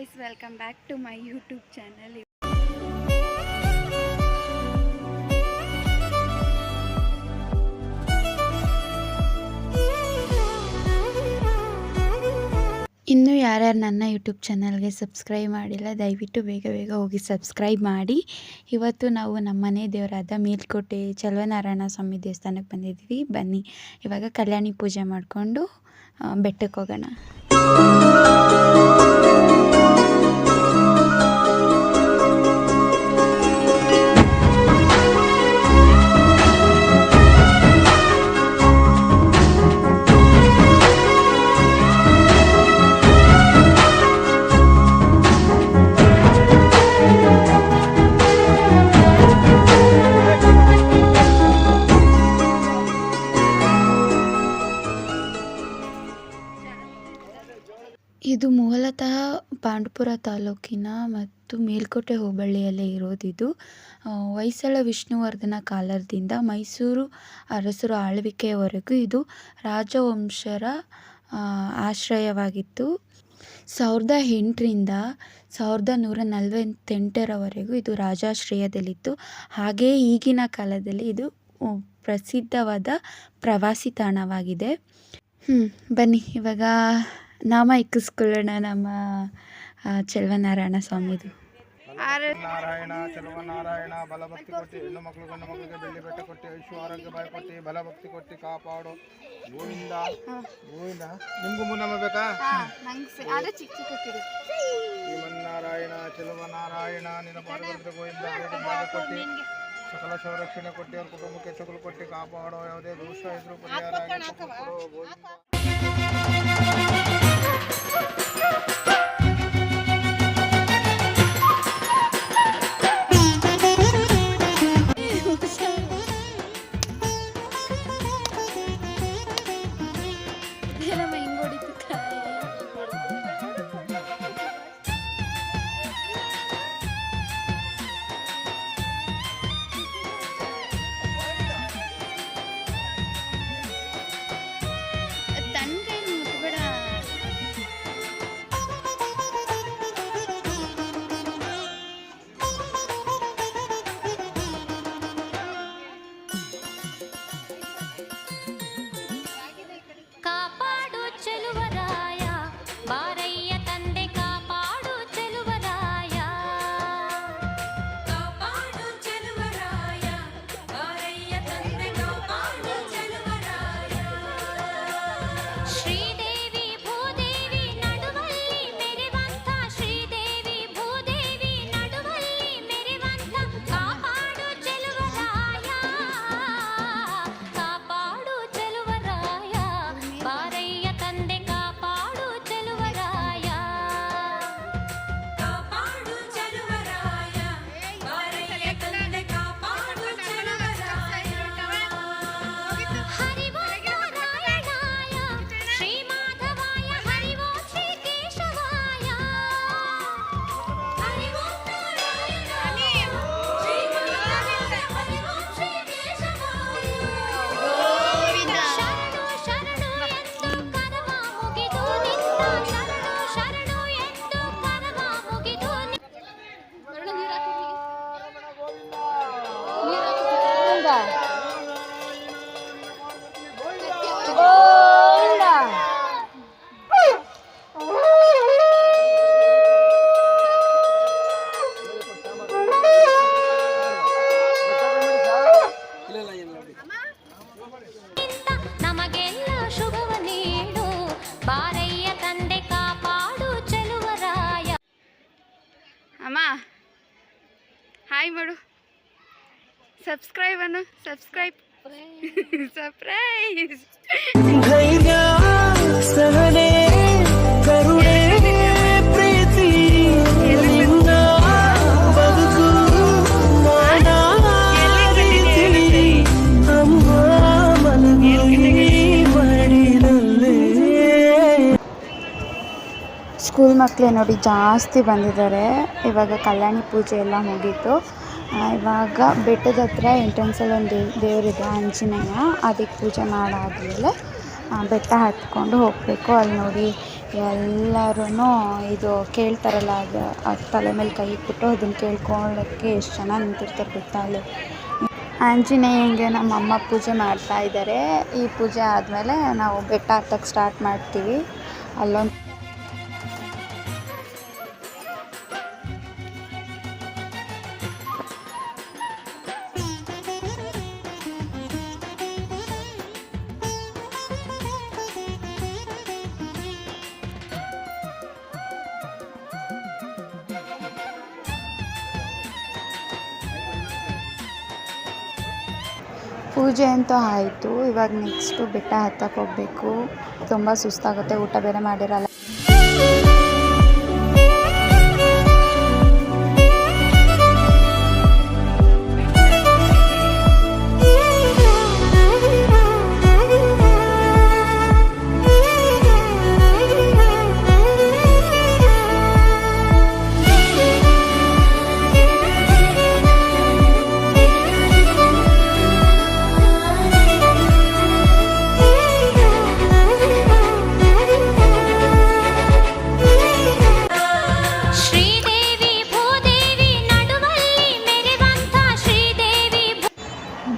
Guys welcome back to my YouTube channel ಇನ್ನು ಯಾರ್ಯಾರು ನನ್ನ ಯೂಟ್ಯೂಬ್ ಚಾನಲ್ಗೆ ಸಬ್ಸ್ಕ್ರೈಬ್ ಮಾಡಿಲ್ಲ, ದಯವಿಟ್ಟು ಬೇಗ ಬೇಗ ಹೋಗಿ ಸಬ್ಸ್ಕ್ರೈಬ್ ಮಾಡಿ. ಇವತ್ತು ನಾವು ನಮ್ಮ ಮನೆ ದೇವರಾದ ಮೇಲ್ಕೋಟೆ ಚಲುವನಾರಾಯಣ ಸ್ವಾಮಿ ದೇವಸ್ಥಾನಕ್ಕೆ ಬಂದಿದ್ದೀವಿ. ಬನ್ನಿ, ಇವಾಗ ಕಲ್ಯಾಣಿ ಪೂಜೆ ಮಾಡಿಕೊಂಡು ಬೆಟ್ಟಕ್ಕೆ ಹೋಗೋಣ. ಇದು ಮೂಲತಃ ಪಾಂಡವಪುರ ತಾಲೂಕಿನ ಮತ್ತು ಮೇಲ್ಕೋಟೆ ಹೋಬಳಿಯಲ್ಲೇ ಇರೋದಿದು. ಹೊಯ್ಸಳ ವಿಷ್ಣುವರ್ಧನ ಕಾಲದಿಂದ ಮೈಸೂರು ಅರಸರ ಆಳ್ವಿಕೆಯವರೆಗೂ ಇದು ರಾಜವಂಶರ ಆಶ್ರಯವಾಗಿತ್ತು. ಸಾವಿರದ ಎಂಟರಿಂದ ಸಾವಿರದ ನೂರ ನಲವತ್ತೆಂಟರವರೆಗೂ ಇದು ರಾಜಾಶ್ರಯದಲ್ಲಿತ್ತು. ಹಾಗೆಯೇ ಈಗಿನ ಕಾಲದಲ್ಲಿ ಇದು ಪ್ರಸಿದ್ಧವಾದ ಪ್ರವಾಸಿ ತಾಣವಾಗಿದೆ. ಹ್ಞೂ ಬನ್ನಿ, ಇವಾಗ ನಾಮ ಇಕ್ಕಿಸ್ಕೊಳ್ಳೋಣ ನಮ್ಮ ಚೆಲುವನಾರಾಯಣ ಸ್ವಾಮಿದು. ನಾರಾಯಣ ಚೆಲುವ ನಾರಾಯಣ ಬಲಭಕ್ತಿ ಕೊಟ್ಟಿ ಹೆಣ್ಣು ಮಕ್ಕಳು ಗಂಡು ಮಕ್ಕಳಿಗೆ ಬೆಳ್ಳಿ ಬೆಟ್ಟ ಕೊಟ್ಟಿ ಐಶ್ವ ಆರೋಗ್ಯ ಬಾಯಿ ಕೊಟ್ಟಿ ಬಲಭಕ್ತಿ ಕೊಟ್ಟಿ ಕಾಪಾಡು. ಗೋವಿಂದ ಗೋವಿಂದ ನಿಮ್ಗೂ ಮುನ್ನಮ್ಮ ಬೇಕಾ? ಶ್ರೀಮನ್ನಾರಾಯಣ ಚೆಲುವ ನಾರಾಯಣ ನಿನ್ನ ಪಾದಗಳಿಗೆ ಗೋವಿಂದ ಕೊಟ್ಟು ಕೊಟ್ಟಿ ಸಕಲ ಸಂರಕ್ಷಣೆ ಕೊಟ್ಟಿ ಅವ್ರ ಕುಟುಂಬಕ್ಕೆ ಚಗುಲು ಕೊಟ್ಟಿ ಕಾಪಾಡೋ ಯಾವುದೇ ದೋಷ ಇದ್ರು ಪರಿಹಾರ Thank you. ಸಬ್ಸ್ಕ್ರೈಬ್ ಅನ್ನು ಸಬ್ಸ್ಕ್ರೈಬ್ ಸರ್ಪ್ರೈಸ್ ಧೈರ್ಯ ಸಹನೆ ಕರುಣೆ ಪ್ರೀತಿ ಎಲ್ಲಿಂದ ಬದುಕು ಅಮ್ಮ ಮಲಗಿ ಮಡಿಲಲ್ಲೇ ಸ್ಕೂಲ್ ಮಕ್ಕಳೇ ನೋಡಿ ಜಾಸ್ತಿ ಬಂದಿದ್ದಾರೆ. ಇವಾಗ ಕಲ್ಯಾಣಿ ಪೂಜೆ ಎಲ್ಲ ಮುಗೀತು. ಇವಾಗ ಬೆಟ್ಟದ ಹತ್ರ ಎಂಟ್ರೆನ್ಸಲ್ಲಿ ಒಂದು ದೇವ್ ದೇವರಿದೆ ಆಂಜನೇಯ. ಅದಕ್ಕೆ ಪೂಜೆ ಮಾಡಾದಮೇಲೆ ಬೆಟ್ಟ ಹತ್ಕೊಂಡು ಹೋಗಬೇಕು. ಅಲ್ಲಿ ನೋಡಿ ಎಲ್ಲರೂ ಇದು ಕೇಳ್ತಾರಲ್ಲ, ಅದು ಅದು ತಲೆ ಮೇಲೆ ಕೈ ಇಟ್ಬಿಟ್ಟು ಅದನ್ನು ಕೇಳ್ಕೊಳ್ಳೋಕ್ಕೆ ಎಷ್ಟು ಜನ ನಿಂತಿರ್ತಾರೆ ಅಲ್ಲಿ. ಆಂಜನೇಯಂಗೆ ನಮ್ಮ ಅಮ್ಮ ಪೂಜೆ ಮಾಡ್ತಾ ಇದ್ದಾರೆ ಈ ಪೂಜೆ ಆದಮೇಲೆ ನಾವು ಬೆಟ್ಟ ಹತ್ತಕ್ಕೆ ಸ್ಟಾರ್ಟ್ ಮಾಡ್ತೀವಿ. ಅಲ್ಲೊಂದು ಪೂಜೆ ಅಂತೂ ಆಯಿತು. ಇವಾಗ ನೆಕ್ಸ್ಟು ಬೆಟ್ಟ ಹತ್ತಕ್ಕೆ ಹೋಗಬೇಕು. ತುಂಬ ಸುಸ್ತಾಗುತ್ತೆ. ಊಟ ಬೇರೆ ಮಾಡಿರಲ್ಲ.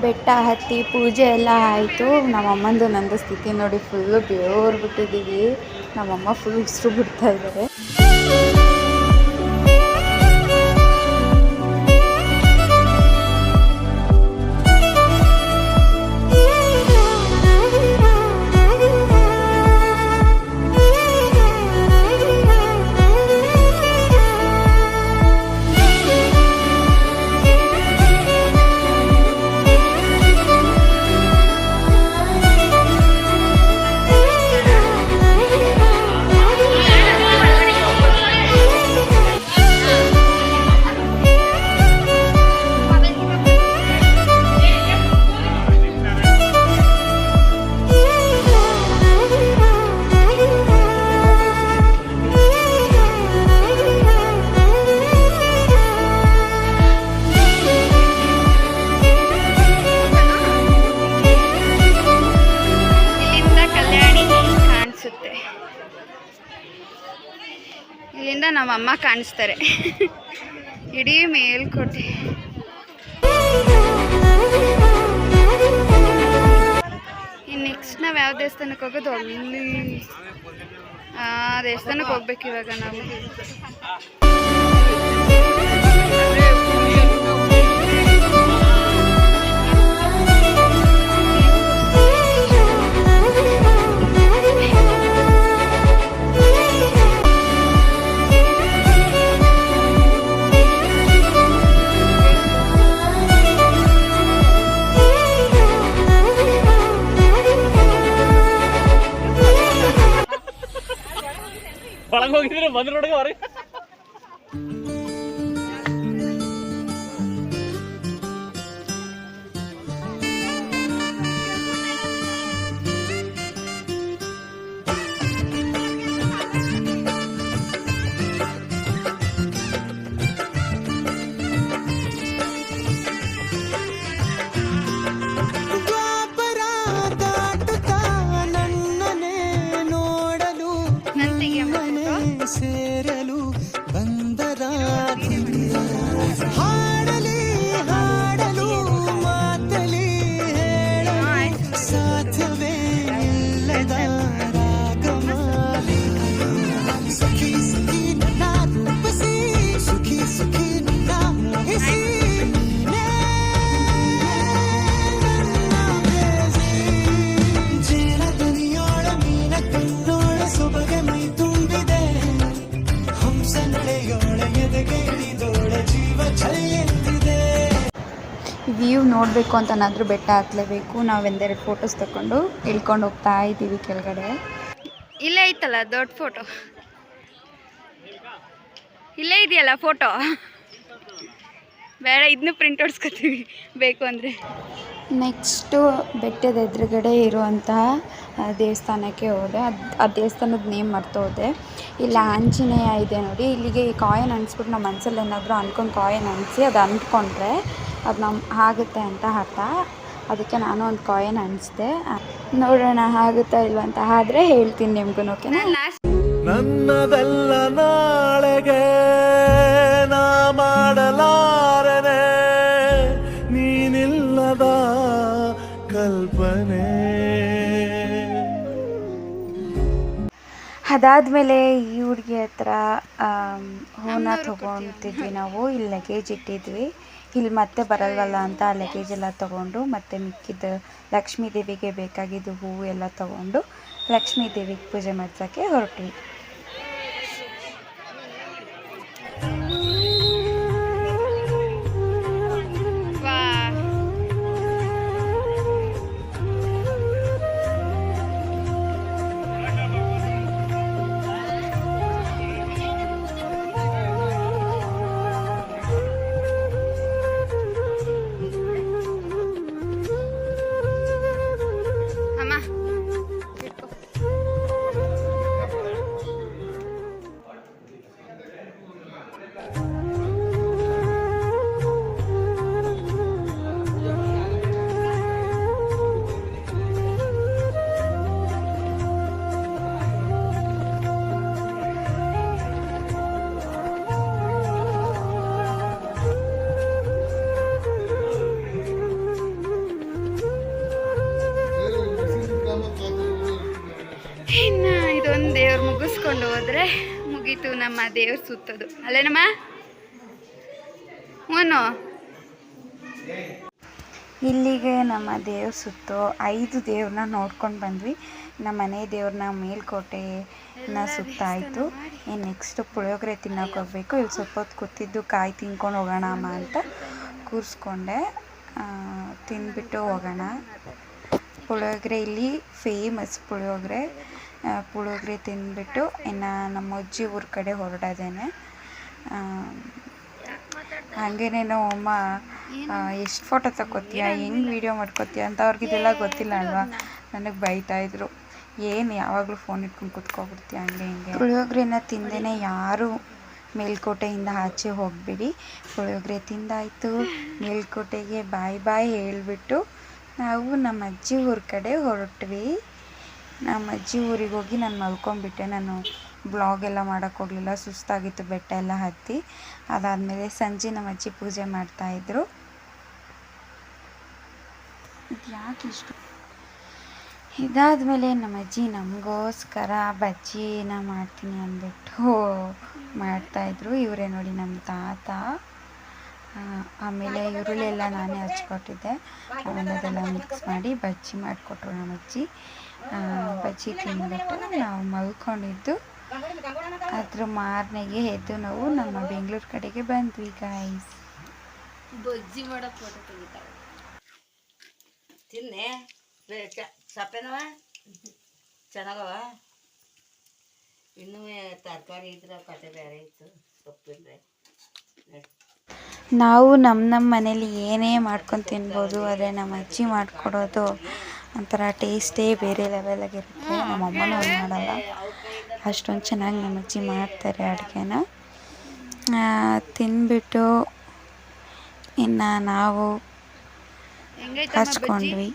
ಬೆಟ್ಟ, ಹತ್ತಿ, ಪೂಜೆ ಎಲ್ಲ ಆಯಿತು. ನಮ್ಮಮ್ಮಂದು ನಂದು ಸ್ಥಿತಿ ನೋಡಿ ಫುಲ್ಲು ಬೇವ್ರು ಬಿಟ್ಟಿದ್ದೀವಿ. ನಮ್ಮಮ್ಮ ಫುಲ್ ಉಸಿರು ಬಿಡ್ತಾ ಇದ್ದಾರೆ. ಕಾಣಿಸ್ತಾರೆ. ಇಡೀ ಮೇಲ್ಕೋಟೆ ಇನ್ನು ನೆಕ್ಸ್ಟ್ ನಾವು ಯಾವ ದೇವಸ್ಥಾನಕ್ಕೆ ಹೋಗೋದು? ಅಲ್ಲಿ ಆ ದೇವಸ್ಥಾನಕ್ಕೆ ಹೋಗ್ಬೇಕು ಇವಾಗ ನಾವು. ഇതിന് പന്ത്രണ്ടൊക്കെ പറയും. ನೋಡಬೇಕು ಅಂತನಾದರೂ ಬೆಟ್ಟ ಹತ್ತಲೇಬೇಕು. ನಾವು ಎಂದೆರಡು ಫೋಟೋಸ್ ತಗೊಂಡು ಇಳ್ಕೊಂಡು ಹೋಗ್ತಾ ಇದ್ದೀವಿ ಕೆಳಗಡೆ. ಇಲ್ಲೇ ಐತಲ್ಲ ದೊಡ್ಡ ಫೋಟೋ ಇಲ್ಲೇ ಇದೆಯಲ್ಲ ಫೋಟೋ ಬೇಡ ಇದನ್ನು ಪ್ರಿಂಟ್ ಹೊಡ್ಸ್ಕೊತೀವಿ. ಬೇಕು ಅಂದರೆ. ನೆಕ್ಸ್ಟು ಬೆಟ್ಟದ ಎದುರುಗಡೆ ಇರುವಂತಹ ದೇವಸ್ಥಾನಕ್ಕೆ ಹೋದೆ. ಅದು ಆ ದೇವಸ್ಥಾನದ ನೇಮ್ ಮರ್ತೋದೆ. ಇಲ್ಲಿ ಆಂಜನೇಯ ಇದೆ ನೋಡಿ. ಇಲ್ಲಿಗೆ ಈ ಕಾಯಿನ್ ಅನ್ಸ್ಬಿಟ್ಟು ನಮ್ಮ ಮನಸ್ಸಲ್ಲಿ ಏನಾದರೂ ಅನ್ಕೊಂಡು ಕಾಯಿನ್ ಅನಿಸಿ ಅದು ಅಂದ್ಕೊಂಡ್ರೆ ಅದು ನಮ್ಮ ಆಗುತ್ತೆ ಅಂತ ಅರ್ಥ. ಅದಕ್ಕೆ ನಾನು ಒಂದು ಕಾಯಿನ್ ಅನಿಸ್ದೆ. ನೋಡೋಣ ಆಗುತ್ತಾ ಇಲ್ವಾ ಅಂತ ಆದರೆ ಹೇಳ್ತೀನಿ ನಿಮ್ಗೂ ಓಕೆನಾ ನನ್ನದೆಲ್ಲ ನಾಳೆಗೆ ನಾ ಮಾಡಲಾರನೆ. ನೀನಿಲ್ಲದ ಕಲ್ಪನೆ. ಅದಾದಮೇಲೆ ಈ ಹುಡುಗಿ ಹತ್ರ ಹೂನ ತೊಗೊತಿದ್ವಿ ನಾವು ಇಲ್ಲಿ ಲಗೇಜ್ ಇಟ್ಟಿದ್ವಿ. ಇಲ್ಲಿ ಮತ್ತೆ ಬರಲ್ವಲ್ಲ ಅಂತ ಆ ಲಗೇಜ್ ಎಲ್ಲ ತೊಗೊಂಡು ಮತ್ತೆ ಮಿಕ್ಕಿದ ಲಕ್ಷ್ಮೀ ದೇವಿಗೆ ಬೇಕಾಗಿದ್ದು ಹೂವು ಎಲ್ಲ ತೊಗೊಂಡು ಲಕ್ಷ್ಮೀ ದೇವಿಗೆ ಪೂಜೆ ಮಾಡ್ಸೋಕ್ಕೆ ಹೊರಟ್ವಿ. ಹೋದ್ರೆ ಮುಗೀತು ನಮ್ಮ ದೇವ್ರ ಸುತ್ತೋದು. ಅಲ್ಲೇನಮ್ಮ? ಹ್ಞೂ ಇಲ್ಲಿಗೆ ನಮ್ಮ ದೇವ್ರ ಸುತ್ತು ಐದು ದೇವ್ರನ್ನ ನೋಡ್ಕೊಂಡು ಬಂದ್ವಿ. ನಮ್ಮ ಮನೆ ದೇವ್ರನ್ನ ಮೇಲ್ಕೋಟೆನ ಸುತ್ತಾಯಿತು. ಇನ್ನು ನೆಕ್ಸ್ಟ್ ಪುಳಿಯೋಗರೆ ತಿನ್ನೋಕೆ ಹೋಗ್ಬೇಕು. ಇಲ್ಲಿ ಸ್ವಲ್ಪ ಹೊತ್ತು ಕೂತಿದ್ದು ಕಾಯಿ ತಿನ್ಕೊಂಡು ಹೋಗೋಣ ಅಮ್ಮ ಅಂತ ಕೂರಿಸ್ಕೊಂಡೆ. ತಿಂದ್ಬಿಟ್ಟು ಹೋಗೋಣ. ಪುಳಿಯೋಗರೆ ಇಲ್ಲಿ ಫೇಮಸ್ ಪುಳಿಯೋಗರೆ. ಪುಳಿಯೋಗರೆ ತಿಂದ್ಬಿಟ್ಟು ಇನ್ನು ನಮ್ಮ ಅಜ್ಜಿ ಊರ ಕಡೆ ಹೊರಡೋದೇನೆ. ಹಾಗೇನೆ ನಾವು ಅಮ್ಮ ಎಷ್ಟು ಫೋಟೋ ತಗೋತೀಯ ಹೆಂಗೆ ವೀಡಿಯೋ ಮಾಡ್ಕೋತೀಯ ಅಂತ ಅವ್ರಿಗಿದೆಲ್ಲ ಗೊತ್ತಿಲ್ಲ ಅಲ್ವಾ ನನಗೆ ಬೈತಾ ಇದ್ರು. ಏನು ಯಾವಾಗಲೂ ಫೋನ್ ಇಟ್ಕೊಂಡು ಕುತ್ಕೊಬಿಡ್ತೀಯ ಹಂಗೆ ಹಿಂಗೆ? ಪುಳಿಯೋಗರೆನ ತಿಂದೇನೆ ಯಾರು ಮೇಲ್ಕೋಟೆಯಿಂದ ಆಚೆ ಹೋಗಬೇಡಿ. ಪುಳಿಯೋಗರೆ ತಿಂದಾಯಿತು. ಮೇಲ್ಕೋಟೆಗೆ ಬಾಯ್ ಬಾಯ್ ಹೇಳಿಬಿಟ್ಟು ನಾವು ನಮ್ಮ ಅಜ್ಜಿ ಊರ ಕಡೆ ಹೊರಟ್ವಿ. ನಮ್ಮ ಅಜ್ಜಿ ಊರಿಗೆ ಹೋಗಿ ನಾನು ಮಲ್ಕೊಂಡ್ಬಿಟ್ಟೆ ನಾನು ಬ್ಲಾಗ್ ಎಲ್ಲ ಮಾಡೋಕ್ಕೆ ಹೋಗಲಿಲ್ಲ. ಸುಸ್ತಾಗಿತ್ತು ಬೆಟ್ಟ ಎಲ್ಲ ಹತ್ತಿ. ಅದಾದಮೇಲೆ ಸಂಜೆ ನಮ್ಮ ಅಜ್ಜಿ ಪೂಜೆ ಮಾಡ್ತಾಯಿದ್ರು ಯಾಕೆ ಇಷ್ಟು? ಇದಾದಮೇಲೆ ನಮ್ಮ ಅಜ್ಜಿ ನಮಗೋಸ್ಕರ ಬಜ್ಜಿನ ಮಾಡ್ತೀನಿ ಅಂದ್ಬಿಟ್ಟು ಮಾಡ್ತಾಯಿದ್ರು ಇವರೇ ನೋಡಿ ನಮ್ಮ ತಾತ. ಆಮೇಲೆ ಈರುಳ್ಳಿ ಎಲ್ಲ ನಾನೇ ಹಚ್ಕೊಟ್ಟಿದ್ದೆ. ಅದೆಲ್ಲ ಮಿಕ್ಸ್ ಮಾಡಿ ಬಜ್ಜಿ ಮಾಡಿಕೊಟ್ರು ನಮ್ಮ ಬಜ್ಜಿ ತಿಂದ್ಬಿಟ್ಟು ನಾವು ಮಲ್ಕೊಂಡಿದ್ದು. ಅದ್ರ ಮಾರನೆಗೆ ಎದ್ದು ನಾವು ನಮ್ಮ ಬೆಂಗಳೂರು ಕಡೆಗೆ ಬಂದ್ವಿ ಗಾಯ್ಸ್ ತಿನ್ನೆ. ಸಪ್ಪೆನವ? ಚೆನ್ನಾಗವ? ಇನ್ನೂ ತರಕಾರಿ ಇದ್ರೆ ಕತೆ ಬೇರೆ ಇತ್ತು ಸೊಪ್ಪಿದ್ರೆ ನಾವು ನಮ್ಮ ನಮ್ಮ ಮನೇಲಿ ಏನೇ ಮಾಡ್ಕೊಂಡು ತಿನ್ಬೋದು ಆದರೆ ನಮ್ಮ ಅಜ್ಜಿ ಮಾಡಿಕೊಡೋದು ಒಂಥರ ಟೇಸ್ಟೇ ಬೇರೆ ಲೆವೆಲಾಗಿರುತ್ತೆ ನಮ್ಮ ಅಮ್ಮನೂ ಹಂಗೆ ಮಾಡಲ್ಲ. ಅಷ್ಟೊಂದು ಚೆನ್ನಾಗಿ ನಮ್ಮ ಅಜ್ಜಿ ಮಾಡ್ತಾರೆ ಅಡುಗೆನ. ತಿಂದ್ಬಿಟ್ಟು ಇನ್ನು ನಾವು ಹಚ್ಕೊಂಡ್ವಿ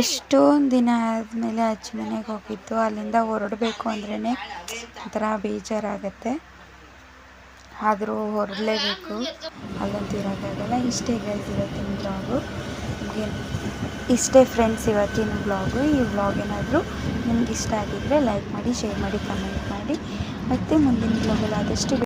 ಎಷ್ಟೊಂದು ದಿನ ಆದಮೇಲೆ ಅಜ್ಜಿ ಮನೆಗೆ ಹೋಗಿದ್ದು ಅಲ್ಲಿಂದ ಹೊರಡಬೇಕು ಅಂದ್ರೇ ಒಂಥರ ಬೇಜಾರಾಗತ್ತೆ. ಆದರೂ ಹೊರಡಲೇಬೇಕು. ಅಲ್ಲಂತೂ ಇರೋಕ್ಕಾಗಲ್ಲ ಇಷ್ಟೇ ಗೈಸ್ ಇವತ್ತಿನ ಬ್ಲಾಗು ನಿಮಗೆ ಇಷ್ಟೇ ಫ್ರೆಂಡ್ಸ್ ಇವತ್ತಿನ ಬ್ಲಾಗು ಈ ಬ್ಲಾಗ್ ಏನಾದರೂ ನಿಮ್ಗೆ ಇಷ್ಟ ಆಗಿದ್ದರೆ ಲೈಕ್ ಮಾಡಿ ಶೇರ್ ಮಾಡಿ ಕಮೆಂಟ್ ಮಾಡಿ. ಮತ್ತು ಮುಂದಿನ ಬ್ಲಾಗಲ್ಲಿ ಆದಷ್ಟು